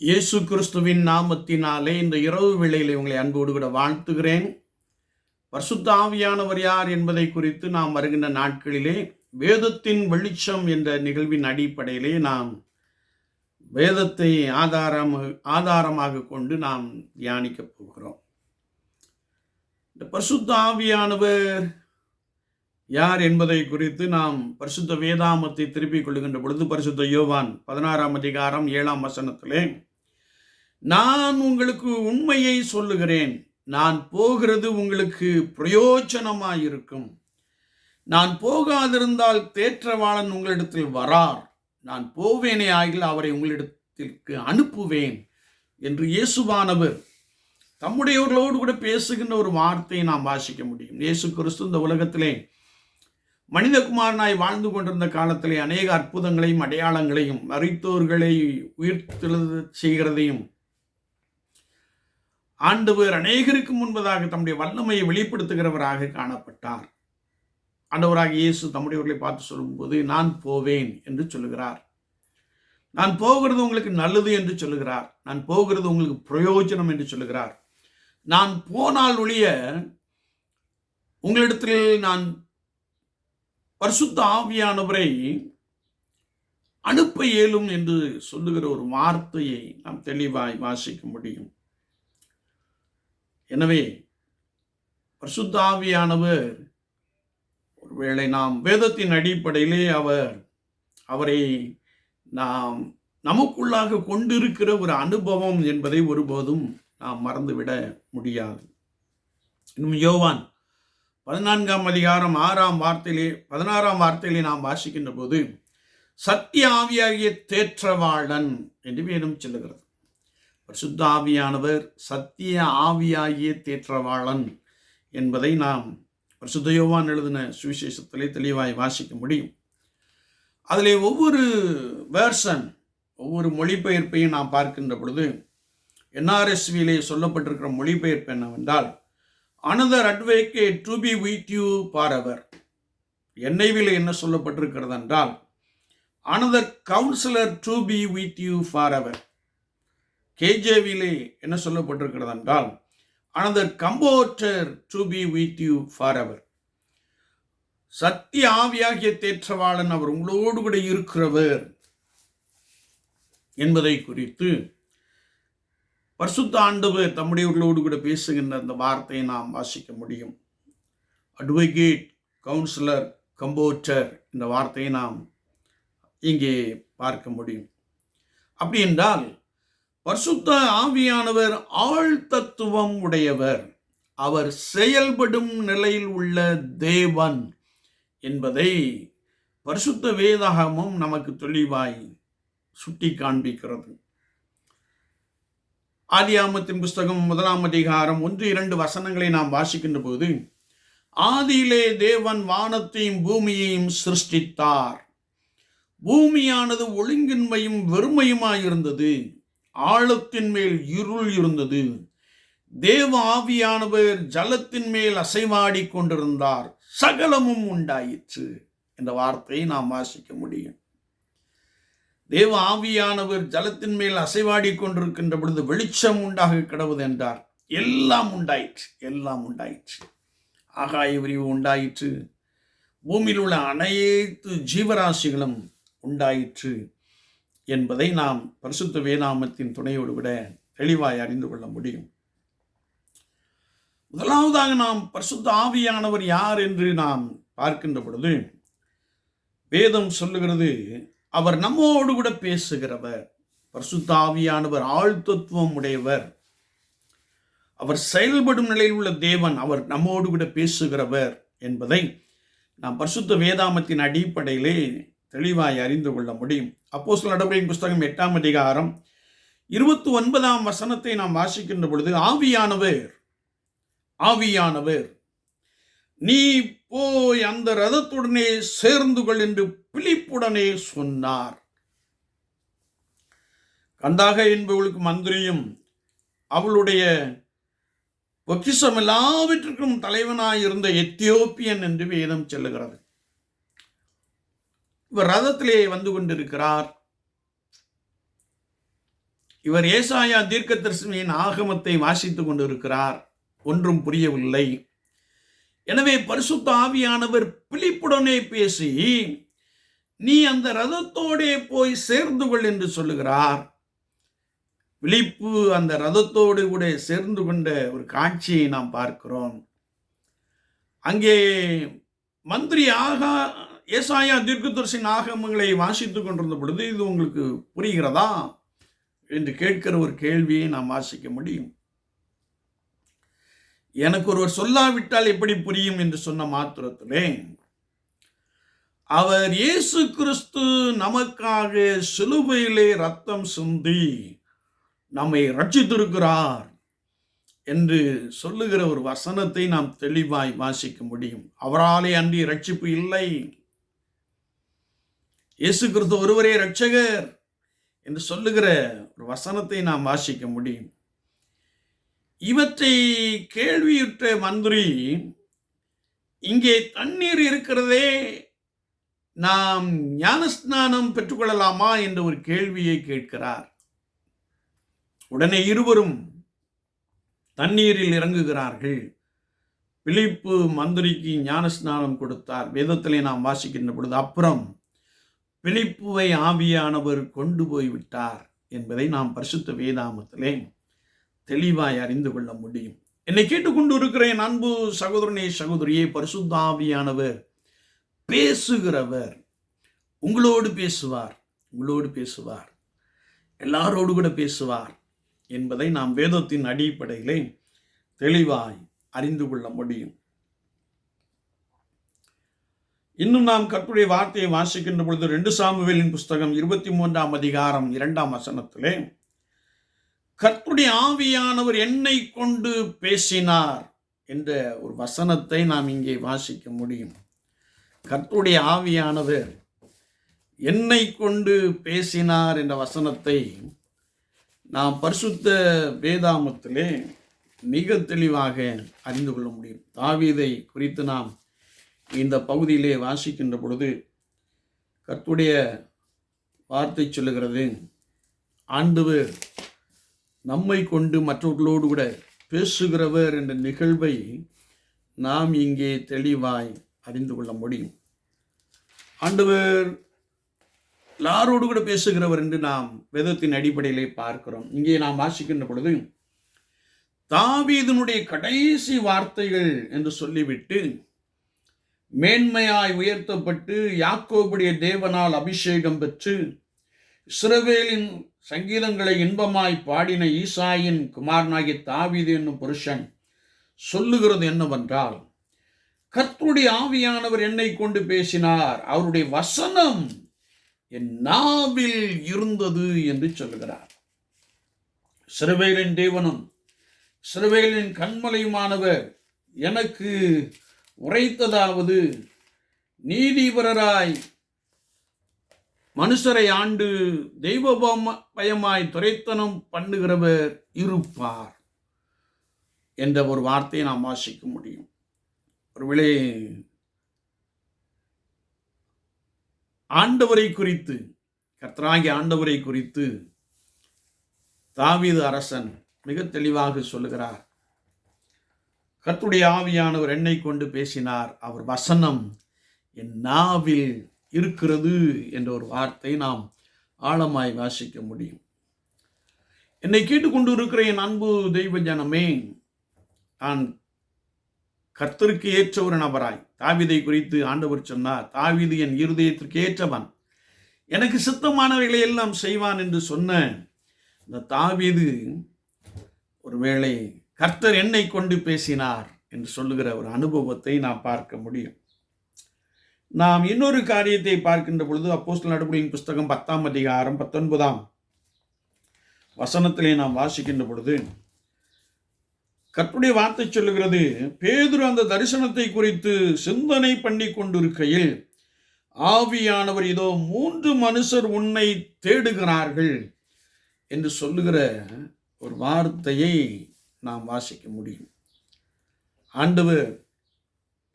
இயேசு கிறிஸ்துவின் நாமத்தினாலே இந்த இரவு வேளையில் உங்களை அன்போடு கூட வாழ்த்துகிறேன். பரிசுத்த ஆவியானவர் யார் என்பதை குறித்து நாம் வருகின்ற நாட்களிலே வேதத்தின் வெளிச்சம் என்ற நிகழ்வின் அடிப்படையிலே நாம் வேதத்தை ஆதாரம் ஆதாரமாக கொண்டு நாம் தியானிக்கப் போகிறோம். இந்த பரிசுத்த ஆவியானவர் யார் என்பதை குறித்து நாம் பரிசுத்த வேதாமத்தை திருப்பிக் கொள்ளுகின்ற பொழுது பரிசுத்த யோவான் பதினாறாம் அதிகாரம் ஏழாம் வசனத்திலே நான் உங்களுக்கு உண்மையை சொல்லுகிறேன். நான் போகிறது உங்களுக்கு பிரயோஜனமாயிருக்கும். நான் போகாதிருந்தால் தேற்றவாளன் உங்களிடத்தில் வரார். நான் போவேனே ஆகில் அவரை உங்களிடத்திற்கு அனுப்புவேன் என்று இயேசுவானவர் தம்முடையவர்களோடு கூட பேசுகின்ற ஒரு வார்த்தையை நாம் வாசிக்க முடியும். இயேசு கிறிஸ்து இந்த உலகத்திலே மனிதகுமாரனாய் வாழ்ந்து கொண்டிருந்த காலத்திலே அநேக அற்புதங்களையும் அடையாளங்களையும் மறித்தோர்களை உயிர்த்தெழுத செய்கிறதையும் ஆண்டவர் அநேகருக்கு முன்பதாக தம்முடைய வல்லமையை வெளிப்படுத்துகிறவராக காணப்பட்டார். ஆண்டவராக இயேசு தம்முடையவர்களை பார்த்து சொல்லும்போது நான் போவேன் என்று சொல்லுகிறார். நான் போகிறது உங்களுக்கு நல்லது என்று சொல்லுகிறார். நான் போகிறது உங்களுக்கு பிரயோஜனம் என்று சொல்லுகிறார். நான் போனால் ஒழிய உங்களிடத்தில் நான் பரிசுத்த ஆவியானவரை அனுப்ப இயலும் என்று சொல்லுகிற ஒரு வார்த்தையை நாம் தெளிவாய் வாசிக்க முடியும். எனவே பரிசுத்த ஆவியானவர் ஒருவேளை நாம் வேதத்தின் அடிப்படையிலே அவர் அவரை நாம் நமக்குள்ளாக கொண்டிருக்கிற ஒரு அனுபவம் என்பதை ஒருபோதும் நாம் மறந்துவிட முடியாது. இன்னும் யோவான் பதினான்காம் அதிகாரம் ஆறாம் வார்த்தையிலே பதினாறாம் வார்த்தையிலே நாம் வாசிக்கின்ற போது சத்திய ஆவியாகிய தேற்றவாளன் என்று வேதம் சொல்லுகிறது. பரிசுத்த ஆவியானவர் சத்திய ஆவியாகிய தேற்றவாளன் என்பதை நாம் பரிசுத்த யோவான் எழுதின சுவிசேஷத்திலே தெளிவாய் வாசிக்க முடியும். அதில் ஒவ்வொரு வேர்சன் ஒவ்வொரு மொழிபெயர்ப்பையும் நாம் பார்க்கின்ற பொழுது என்ஆர்எஸ்வியிலே சொல்லப்பட்டிருக்கிற மொழிபெயர்ப்பு என்னவென்றால் another advocate to be with you forever என்ஐவியில் என்ன சொல்லப்பட்டிருக்கிறது என்றால் another counsellor to be with you forever கேஜேவிலே என்ன சொல்லப்பட்டிருக்கிறது என்றால் another comforter to be with you forever சத்திய ஆவியாகிய தேற்றவாளன் அவர் உங்களோடு கூட இருக்கிறவர் என்பதை குறித்து பரிசுத்த ஆண்டவர் தம்முடையவர்களோடு கூட பேசுகின்ற அந்த வார்த்தையை நாம் வாசிக்க முடியும். அட்வொகேட் கவுன்சிலர் கம்போச்சர் இந்த வார்த்தையை நாம் இங்கே பார்க்க முடியும். அப்படி என்றால் பரிசுத்த ஆவியானவர் ஆழ்தத்துவம் உடையவர். அவர் செயல்படும் நிலையில் உள்ள தேவன் என்பதை பரிசுத்த வேதாகமும் நமக்கு தெளிவாய் சுட்டி காண்பிக்கிறது ஆதியாமத்தின் புஸ்தகம் முதலாம் அதிகாரம் ஒன்று இரண்டு வசனங்களை நாம் வாசிக்கின்ற போது ஆதியிலே தேவன் வானத்தையும் பூமியையும் சிருஷ்டித்தார். பூமியானது ஒழுங்கின்மையும் வெறுமையுமாயிருந்தது. ஆழத்தின் மேல் இருள் இருந்தது. தேவ ஆவியானவர் ஜலத்தின் மேல் அசைவாடி கொண்டிருந்தார். சகலமும் உண்டாயிற்று என்ற வார்த்தையை நாம் வாசிக்க முடியும். தேவ ஆவியானவர் ஜலத்தின் மேல் அசைவாடி கொண்டிருக்கின்ற பொழுது வெளிச்சம் உண்டாக கிடவது என்றார். எல்லாம் உண்டாயிற்று எல்லாம் உண்டாயிற்று. ஆகாய விரிவு உண்டாயிற்று. பூமியில் உள்ள அனைத்து ஜீவராசிகளும் உண்டாயிற்று. என்பதை நாம் பரிசுத்த வேதாமத்தின் துணையோடு விட தெளிவாய் அறிந்து கொள்ள முடியும். முதலாவதாக நாம் பரிசுத்த ஆவியானவர் யார் என்று நாம் பார்க்கின்ற பொழுது வேதம் சொல்லுகிறது அவர் நம்மோடு கூட பேசுகிறவர் பரிசுத்த ஆவியானவர் ஆழ்தத்துவம் உடையவர். அவர் செயல்படும் நிலையில் உள்ள தேவன் அவர் நம்மோடு கூட பேசுகிறவர் என்பதை நாம் பரிசுத்த வேதாமத்தின் அடிப்படையிலே தெளிவாய் அறிந்து கொள்ள முடியும். அப்போ நடவடிக்கை புஸ்தகம் எட்டாம் அதிகாரம் இருபத்தி ஒன்பதாம் வசனத்தை நாம் வாசிக்கின்ற பொழுது ஆவியானவர் ஆவியானவர் நீ போய் அந்த ரதத்துடனே சேர்ந்து கொள் என்று பிலிப்புடனே சொன்னார். கந்தாக என்பவளுக்கு மந்திரியும் அவளுடைய பொக்கிஷம் எல்லாவற்றிற்கும் தலைவனாய் இருந்த எத்தியோப்பியன் என்று வேதம் செல்லுகிறது. இவர் ரதத்திலே வந்து கொண்டிருக்கிறார். இவர் ஏசாயா தீர்க்க தரிசனியின் ஆகமத்தை வாசித்துக் கொண்டிருக்கிறார். ஒன்றும் புரியவில்லை. எனவே பரிசுத்த ஆவியானவர் பிழிப்புடனே பேசி நீ அந்த ரதத்தோடே போய் சேர்ந்து கொள் என்று சொல்லுகிறார். விழிப்பு அந்த ரதத்தோடு கூட சேர்ந்து கொண்ட ஒரு காட்சியை நாம் பார்க்கிறோம். அங்கே மந்திரி ஆகா ஏசாயா தீர்க்கதரிசி நாகமங்களை வாசித்துக் கொண்டிருந்த பொழுது இது உங்களுக்கு புரிகிறதா என்று கேட்கிற ஒரு கேள்வியை நாம் வாசிக்க முடியும். எனக்கு ஒருவர் சொல்லாவிட்டால் எப்படி புரியும் என்று சொன்ன மாத்திரத்திலே அவர் இயேசு கிறிஸ்து நமக்காக சிலுவையிலே ரத்தம் சிந்தி நம்மை ரட்சித்திருக்கிறார் என்று சொல்லுகிற ஒரு வசனத்தை நாம் தெளிவாய் வாசிக்க முடியும். அவராலே அன்றி ரட்சிப்பு இல்லை. இயேசு கிறிஸ்து ஒருவரே ரட்சகர் என்று சொல்லுகிற ஒரு வசனத்தை நாம் வாசிக்க முடியும். இவற்றை கேள்வியுற்ற மந்திரி இங்கே தண்ணீர் இருக்கிறதே நாம் ஞானஸ்நானம் பெற்றுக்கொள்ளலாமா என்ற ஒரு கேள்வியை கேட்கிறார். உடனே இருவரும் தண்ணீரில் இறங்குகிறார்கள். பிலிப்பு மந்திரிக்கு ஞானஸ்நானம் கொடுத்தார். வேதத்திலே நாம் வாசிக்கின்ற பொழுது அப்புறம் பிழைப்புவை ஆவியானவர் கொண்டு போய் விட்டார் என்பதை நாம் பரிசுத்த வேதாமத்திலே தெளிவாய் அறிந்து கொள்ள முடியும். என்னை கேட்டுக்கொண்டு இருக்கிற என் அன்பு சகோதரனே சகோதரியே பரிசுத்த ஆவியானவர் பேசுகிறவர் உங்களோடு பேசுவார் உங்களோடு பேசுவார் எல்லாரோடு கூட பேசுவார் என்பதை நாம் வேதத்தின் அடிப்படையிலே தெளிவாய் அறிந்து கொள்ள முடியும். இன்னும் நாம் கற்புடைய வார்த்தையை வாசிக்கின்ற பொழுது ரெண்டு சாமுவேலின் புஸ்தகம் இருபத்தி மூன்றாம் அதிகாரம் இரண்டாம் வசனத்திலே கற்புடைய ஆவியானவர் என்னை கொண்டு பேசினார் என்ற ஒரு வசனத்தை நாம் இங்கே வாசிக்க முடியும். கர்த்தருடைய ஆவியானவர் என்னை கொண்டு பேசினார் என்ற வசனத்தை நாம் பரிசுத்த வேதாமத்திலே மிக தெளிவாக அறிந்து கொள்ள முடியும். தாவீதை குறித்து நாம் இந்த பகுதியிலே வாசிக்கின்ற பொழுது கர்த்துடைய வார்த்தை சொல்லுகிறது ஆண்டவர் நம்மை கொண்டு மற்றவர்களோடு கூட பேசுகிறவர் என்ற நிகழ்வை நாம் இங்கே தெளிவாய் அறிந்து கொள்ள முடியும். ஆண்டவர் எல்லாரோடு கூட பேசுகிறவர் என்று நாம் வேதத்தின் அடிப்படையிலே பார்க்கிறோம். இங்கே நாம் வாசிக்கின்ற பொழுது தாவீதனுடைய கடைசி வார்த்தைகள் என்று சொல்லிவிட்டு மேன்மையாய் உயர்த்தப்பட்டு யாக்கோபுடைய தேவனால் அபிஷேகம் பெற்று இஸ்ரவேலின் சங்கீதங்களை இன்பமாய் பாடின ஈசாயின் குமாரனாகிய தாவீது என்னும் புருஷன் சொல்லுகிறது என்னவென்றால் கர்த்தருடைய ஆவியானவர் என்னை கொண்டு பேசினார். அவருடைய வசனம் என் நாவில் இருந்தது என்று சொல்லுகிறார். சிறுவேலின் தேவனும் சிறுவேலின் கண்மலையுமானவர் எனக்கு உரைத்ததாவது நீதிபரராய் மனுஷரை ஆண்டு தெய்வ பயமாய் துரைத்தனம் பண்ணுகிறவர் இருப்பார் என்ற ஒரு வார்த்தையை நாம் வாசிக்க முடியும். ஒருவேளை ஆண்டவரை குறித்து கர்த்தராகி ஆண்டவரை குறித்து தாவீது அரசன் மிக தெளிவாக சொல்லுகிறார். கர்த்துடைய ஆவியானவர் என்னை கொண்டு பேசினார். அவர் வசனம் என் நாவில் இருக்கிறது என்ற ஒரு வார்த்தை நாம் ஆழமாய் வாசிக்க முடியும். என்னை கேட்டுக்கொண்டு இருக்கிற என் அன்பு தெய்வ ஜனமே நான் கர்த்தருக்கு ஏற்ற ஒரு நபராய் தாவிதை குறித்து ஆண்டவர் சொன்னார் தாவிது என் இருதயத்திற்கு ஏற்றவன். எனக்கு சித்தமானவைகளை எல்லாம் செய்வான் என்று சொன்ன இந்த தாவிது ஒருவேளை கர்த்தர் என்னை கொண்டு பேசினார் என்று சொல்லுகிற ஒரு அனுபவத்தை நாம் பார்க்க முடியும். நாம் இன்னொரு காரியத்தை பார்க்கின்ற பொழுது அப்போஸ்தல நடுபடியின் புஸ்தகம் பத்தாம் அதிகாரம் பத்தொன்பதாம் வசனத்திலே நாம் வாசிக்கின்ற பொழுது கற்புடைய வார்த்தை சொல்லுகிறது பேதுரு அந்த தரிசனத்தை குறித்து சிந்தனை பண்ணி கொண்டிருக்கையில் ஆவியானவர் இதோ மூன்று மனுஷர் உன்னை தேடுகிறார்கள் என்று சொல்லுகிற ஒரு வார்த்தையை நாம் வாசிக்க முடியும். ஆண்டவர்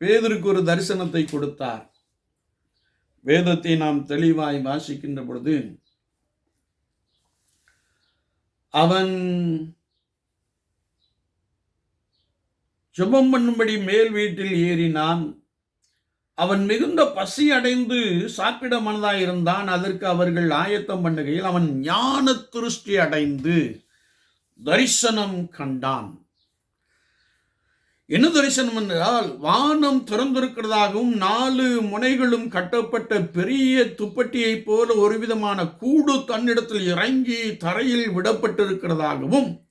பேதருக்கு ஒரு தரிசனத்தை கொடுத்தார். வேதத்தை நாம் தெளிவாய் வாசிக்கின்ற பொழுது அவன் ஜெபம் பண்ணும்படி மேல் வீட்டில் ஏறினான். அவன் மிகுந்த பசி அடைந்து சாப்பிட மனதாக இருந்தான் அதற்கு அவர்கள் ஆயத்தம் பண்ணுகையில் அவன் ஞான திருஷ்டி அடைந்து தரிசனம் கண்டான். என்ன தரிசனம் என்றால் வானம் திறந்திருக்கிறதாகவும் நாலு முனைகளும் கட்டப்பட்ட பெரிய துப்பட்டியைப் போல ஒரு விதமான கூடு தன்னிடத்தில் இறங்கி தரையில் விடப்பட்டிருக்கிறதாகவும்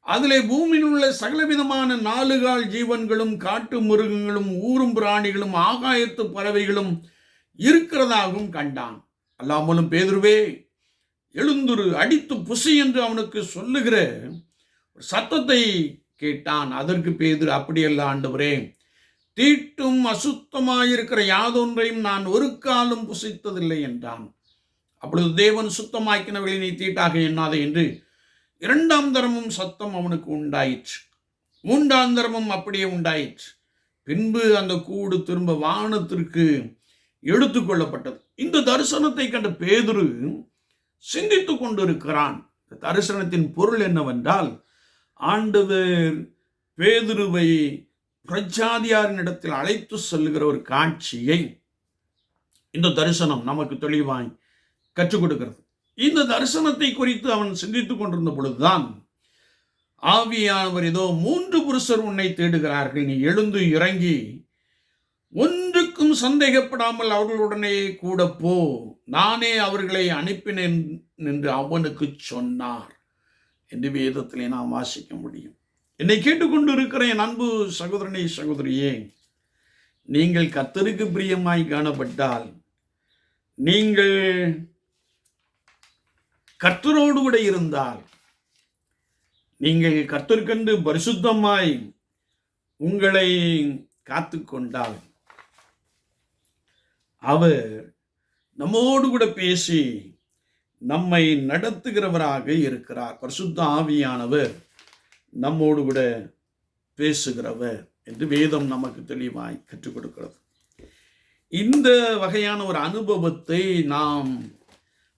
அதிலே பூமியில் உள்ள சகலவிதமான நாலுகால் ஜீவன்களும் காட்டு மிருகங்களும் ஊரும் பிராணிகளும் ஆகாயத்து பறவைகளும் இருக்கிறதாகவும் கண்டான். அல்லாமலும் பேதுருவே எழுந்துரு அடித்து புசி என்று அவனுக்கு சொல்லுகிற ஒரு சத்தத்தை கேட்டான். அதற்கு பேதுரு அப்படியல்ல ஆண்டவரே தீட்டும் அசுத்தமாயிருக்கிற யாதொன்றையும் நான் ஒரு காலம் புசித்ததில்லை என்றான். அப்பொழுது தேவன் சுத்தமாக்கினவர்களை நீ தீட்டாக எண்ணாதே என்று இரண்டாம் தரமும் சத்தம் அவனுக்கு உண்டாயிற்று. மூன்றாம் தரமும் அப்படியே உண்டாயிற்று. பின்பு அந்த கூடு திரும்ப வானத்திற்கு எடுத்துக்கொள்ளப்பட்டது இந்த தரிசனத்தை கண்ட பேதுரு சிந்தித்து கொண்டிருக்கிறான். இந்த தரிசனத்தின் பொருள் என்னவென்றால் ஆண்டவர் பேதுருவை பிரஜாதியாரினிடத்தில் அழைத்து செல்லுகிற ஒரு காட்சியை இந்த தரிசனம் நமக்கு தெளிவாய் கற்றுக் கொடுக்கிறது. இந்த தரிசனத்தை குறித்து அவன் சிந்தித்துக் கொண்டிருந்த பொழுதுதான் ஆவியானவர் ஏதோ மூன்று புருஷர் உன்னை தேடுகிறார்கள். நீ எழுந்து இறங்கி சந்தேகப்படாமல் அவர்களுடனே கூட போ. நானே அவர்களை அனுப்பினேன் என்று அவனுக்கு சொன்னார் என்று வேதத்திலே நாம் வாசிக்க முடியும். என்னை கேட்டுக்கொண்டு இருக்கிற என் அன்பு சகோதரனே சகோதரியே நீங்கள் கத்தருக்கு பிரியமாய் காணப்பட்டால் நீங்கள் கர்த்தரோடு கூட இருந்தால் நீங்கள் கர்த்தருக்கென்று பரிசுத்தமாய் உங்களை காத்து கொண்டால் அவர் நம்மோடு கூட பேசி நம்மை நடத்துகிறவராக இருக்கிறார். பரிசுத்த ஆவியானவர் நம்மோடு கூட பேசுகிறவர் என்று வேதம் நமக்கு தெளிவாய் கற்றுக் கொடுக்கிறது. இந்த வகையான ஒரு அனுபவத்தை நாம்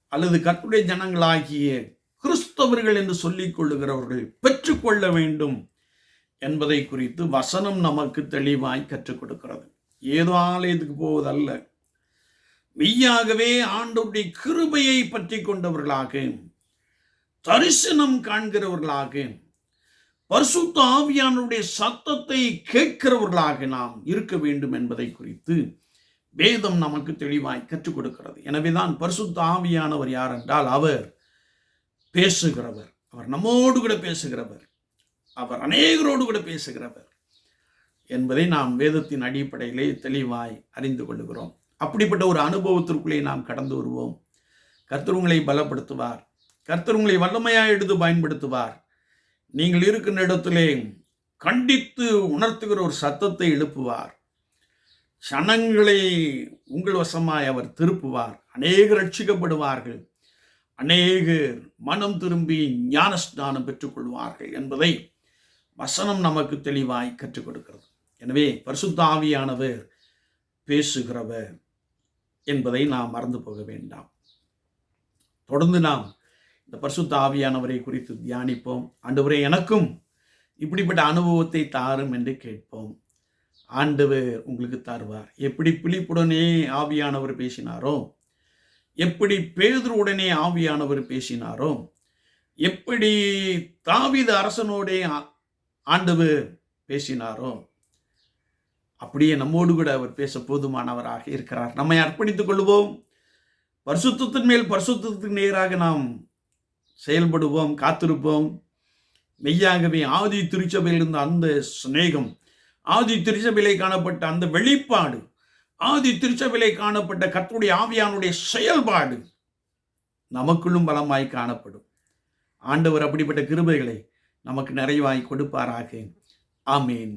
அல்லது கற்புடைய ஜனங்களாகிய கிறிஸ்தவர்கள் என்று சொல்லிக் கொள்ளுகிறவர்கள் பெற்றுக்கொள்ள வேண்டும் என்பதை குறித்து வசனம் நமக்கு தெளிவாய் கற்றுக் கொடுக்கிறது. ஏதோ ஆலயத்துக்கு போவதல்ல. மெய்யாகவே ஆண்டோடைய கிருபையை பற்றி கொண்டவர்களாக தரிசனம் காண்கிறவர்களாக பரிசுத்த ஆவியானுடைய சத்தத்தை கேட்கிறவர்களாக நாம் இருக்க வேண்டும் என்பதை குறித்து வேதம் நமக்கு தெளிவாய் கற்றுக் கொடுக்கிறது. எனவேதான் பரிசுத்த ஆவியானவர் யார் என்றால் அவர் பேசுகிறவர். அவர் நம்மோடு கூட பேசுகிறவர். அவர் அநேகரோடு கூட பேசுகிறவர் என்பதை நாம் வேதத்தின் அடிப்படையிலே தெளிவாய் அறிந்து கொள்கிறோம் அப்படிப்பட்ட ஒரு அனுபவத்திற்குள்ளே நாம் கடந்து வருவோம். கர்த்தர் உங்களை பலப்படுத்துவார். கர்த்தர் உங்களை வல்லமையாக எடுத்து பயன்படுத்துவார். நீங்கள் இருக்கின்ற இடத்திலே கண்டித்து உணர்த்துகிற ஒரு சத்தத்தை எழுப்புவார். சனங்களை உங்கள் வசமாய் அவர் திருப்புவார். அநேகர் ரட்சிக்கப்படுவார்கள். அநேகர் மனம் திரும்பி ஞானஸ்நானம் பெற்றுக்கொள்வார்கள் என்பதை வசனம் நமக்கு தெளிவாய் கற்றுக் கொடுக்கிறது. எனவே பரிசுத்த ஆவியானவர் பேசுகிறவர். என்பதை நாம் மறந்து போக வேண்டாம். தொடர்ந்து நாம் இந்த பரிசுத்த ஆவியானவரை குறித்து தியானிப்போம். ஆண்டவரே எனக்கும் இப்படிப்பட்ட அனுபவத்தை தாரும் என்று கேட்போம். ஆண்டவர் உங்களுக்கு தருவார். எப்படி பிழிப்புடனே ஆவியானவர் பேசினாரோ எப்படி பேதுருவுடனே ஆவியானவர் பேசினாரோ எப்படி தாவித அரசனோடே ஆண்டவர் பேசினாரோ அப்படியே நம்மோடு கூட அவர் பேச போதுமானவராக இருக்கிறார். நம்மை அர்ப்பணித்துக் கொள்வோம் பரிசுத்தத்தின் மேல் பரிசுத்தத்துக்கு நேராக நாம் செயல்படுவோம் காத்திருப்போம். மெய்யாகவே ஆதி திருச்சபையில் இருந்த அந்த சிநேகம் ஆதி திருச்சபையிலே காணப்பட்ட அந்த வெளிப்பாடு ஆதி திருச்சபையிலே காணப்பட்ட கத்துடைய ஆவியானுடைய செயல்பாடு நமக்குள்ளும் பலமாய் காணப்படும். ஆண்டவர் அப்படிப்பட்ட கிருபைகளை நமக்கு நிறைவாய் கொடுப்பாராக. ஆமீன்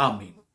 ஆமீன்.